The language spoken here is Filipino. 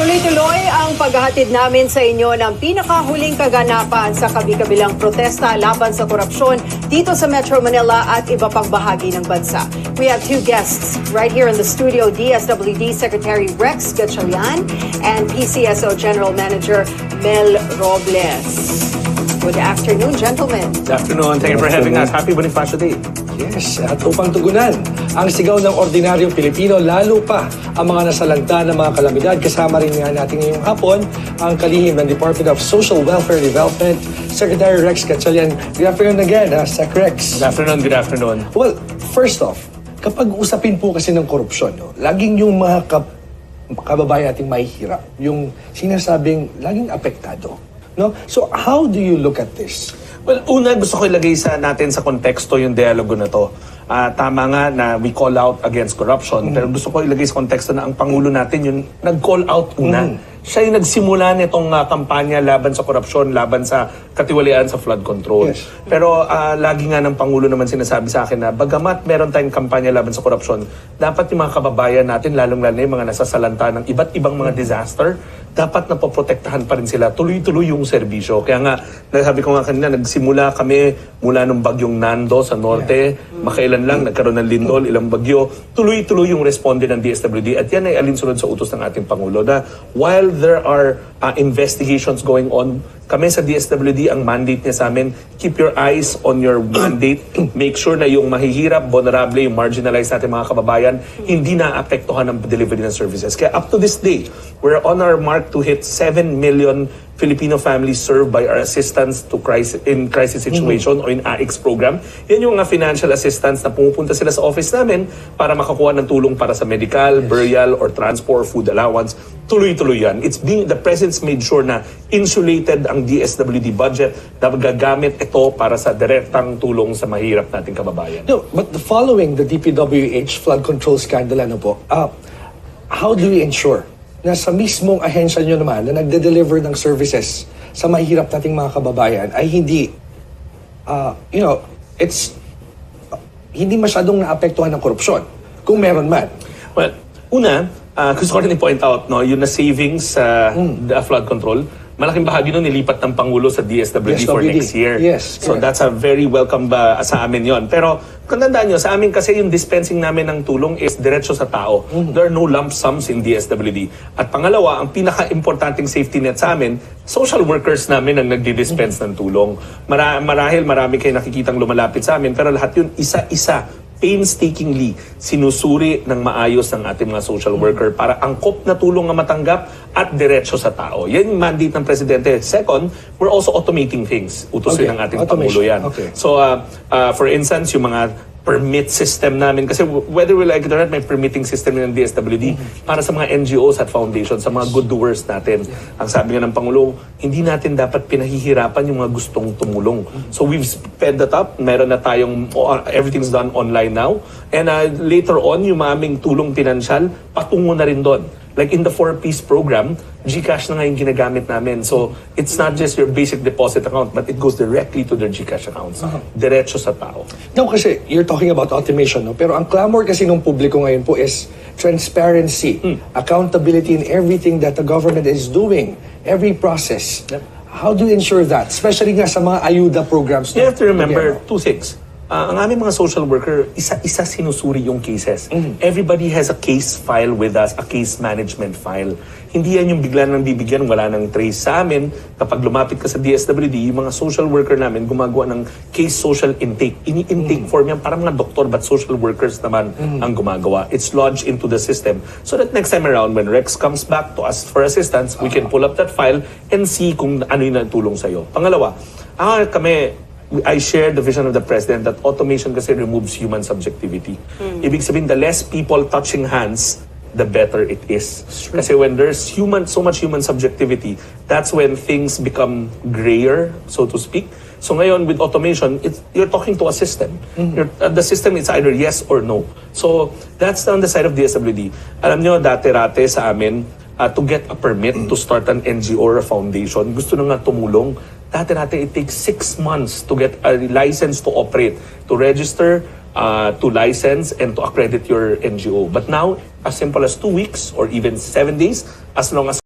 Tuloy-tuloy ang paghahatid namin sa inyo ng pinakahuling kaganapan sa kabi-kabilang protesta laban sa korupsyon dito sa Metro Manila at iba pang bahagi ng bansa. We have two guests right here in the studio, DSWD Secretary Rex Gatchalian and PCSO General Manager Mel Robles. Good afternoon, gentlemen. Good afternoon. Thank you for having us. Happy Bonifacio Day. Yes, at upang tugunan ang sigaw ng ordinaryong Pilipino, lalo pa ang mga nasalanta ng mga kalamidad. Kasama rin nga natin ngayong hapon ang kalihim ng Department of Social Welfare Development, Secretary Rex Gatchalian. Good afternoon again, ha, Sec Rex. Good afternoon. Good afternoon. Well, first off, kapag usapin po kasi ng korupsyon, no, laging yung mga kap- kababayan nating mahihirap, yung sinasabing laging apektado. No? So how do you look at this? Well, una gusto ko ilagay sa natin sa konteksto yung dialogo na to. Ah, tama nga na we call out against corruption, pero gusto ko ilagay sa konteksto na ang Pangulo natin yung nag-call out una. Siya yung nagsimula nitong ah, kampanya laban sa korupsyon, laban sa katiwalian sa flood control. Yes. Pero ah, lagi nga ng Pangulo naman sinasabi sa akin na bagamat meron tayong kampanya laban sa korupsyon, dapat yung mga kababayan natin, lalong-lalo na yung mga nasasalanta ng iba't ibang mga disaster, dapat napoprotektahan pa rin sila. Tuloy-tuloy yung serbisyo. Kaya nga, nasabi ko nga kanina, nagsimula kami mula nung bagyong Nando sa norte, makailan lang, nagkaroon ng lindol, ilang bagyo. Tuloy-tuloy yung responde ng DSWD at yan ay alinsunod sa utos ng ating Pangulo na while there are uh, investigations going on, kami sa DSWD, ang mandate niya sa amin, keep your eyes on your mandate. Make sure na yung mahihirap, vulnerable, yung marginalized natin mga kababayan, hindi na-apektuhan ng delivery ng services. Kaya up to this day, we're on our mark to hit 7 million Filipino families served by our assistance to crisis in crisis situation o in AIX program. Yan yung mga financial assistance na pumupunta sila sa office namin para makakuha ng tulong para sa medical, burial, or transport, food allowance. Tuloy-tuloy yan. It's being, the President's made sure na insulated ang DSWD budget na magagamit ito para sa direktang tulong sa mahirap nating kababayan. No, but the following the DPWH flood control scandal, ano po, uh, how do we ensure na sa mismong ahensya nyo naman na nagde-deliver ng services sa mahirap nating mga kababayan ay hindi, uh, you know, it's uh, hindi masyadong naapektuhan ng korupsyon, kung meron man. Well, una, uh, gusto ko rin i-point out, no, yung na savings sa the flood control, malaking bahagi nun nilipat ng Pangulo sa DSWD, for DSWD. next year. Yes, so correct. that's a very welcome ba sa amin yon. Pero kung tandaan nyo, sa amin kasi yung dispensing namin ng tulong is diretso sa tao. There are no lump sums in DSWD. At pangalawa, ang pinaka-importanting safety net sa amin, social workers namin ang nagdi-dispense ng tulong. Mara- marahil marami kayo nakikitang lumalapit sa amin, pero lahat yun isa-isa painstakingly sinusuri ng maayos ng ating mga social worker para angkop na tulong na matanggap at diretso sa tao. Yan yung mandate ng Presidente. Second, we're also automating things. Utos Okay, ng ating automation. Pangulo yan. Okay. So, uh, uh, for instance, yung mga permit system namin, kasi whether we like it or not, may permitting system ng DSWD para sa mga NGOs at foundations, sa mga good doers natin. Ang sabi nga ng Pangulo, hindi natin dapat pinahihirapan yung mga gustong tumulong. So we've sped that up. Meron na tayong, uh, everything's done online now. And uh, later on, yung aming tulong pinansyal, patungo na rin doon. Like in the four-piece program, GCash na nga yung ginagamit namin. So, it's not just your basic deposit account, but it goes directly to their GCash accounts. Diretso sa tao. No, kasi you're talking about automation, no? Pero ang clamor kasi ng publiko ngayon po is transparency, accountability in everything that the government is doing, every process. How do you ensure that? Especially nga sa mga ayuda programs. You have to remember Yeah. two things. Ah, ang aming mga social worker, isa-isa sinusuri yung cases. Mm-hmm. Everybody has a case file with us, a case management file. Hindi yan yung bigla nang bibigyan, wala nang trace sa amin. Kapag lumapit ka sa DSWD, yung mga social worker namin gumagawa ng case social intake. Ini-intake Mm-hmm. form yan, parang mga doktor but social workers naman ang gumagawa. It's lodged into the system. So that next time around, when Rex comes back to us for assistance, we can pull up that file and see kung ano yung natulong sa'yo. Pangalawa, ah, kami, I share the vision of the president that automation kasi removes human subjectivity. Ibig sabihin, the less people touching hands, the better it is. Kasi when there's human, so much human subjectivity, that's when things become grayer, so to speak. So ngayon, with automation, it's, you're talking to a system. You're, uh, the system is either yes or no. So that's on the side of DSWD. Alam nyo, dati-rate sa amin, uh, to get a permit to start an NGO or a foundation, gusto na nga tumulong, dati-dati it takes six months to get a license to operate, to register, uh, to license, and to accredit your NGO. But now, as simple as two weeks or even seven days, as long as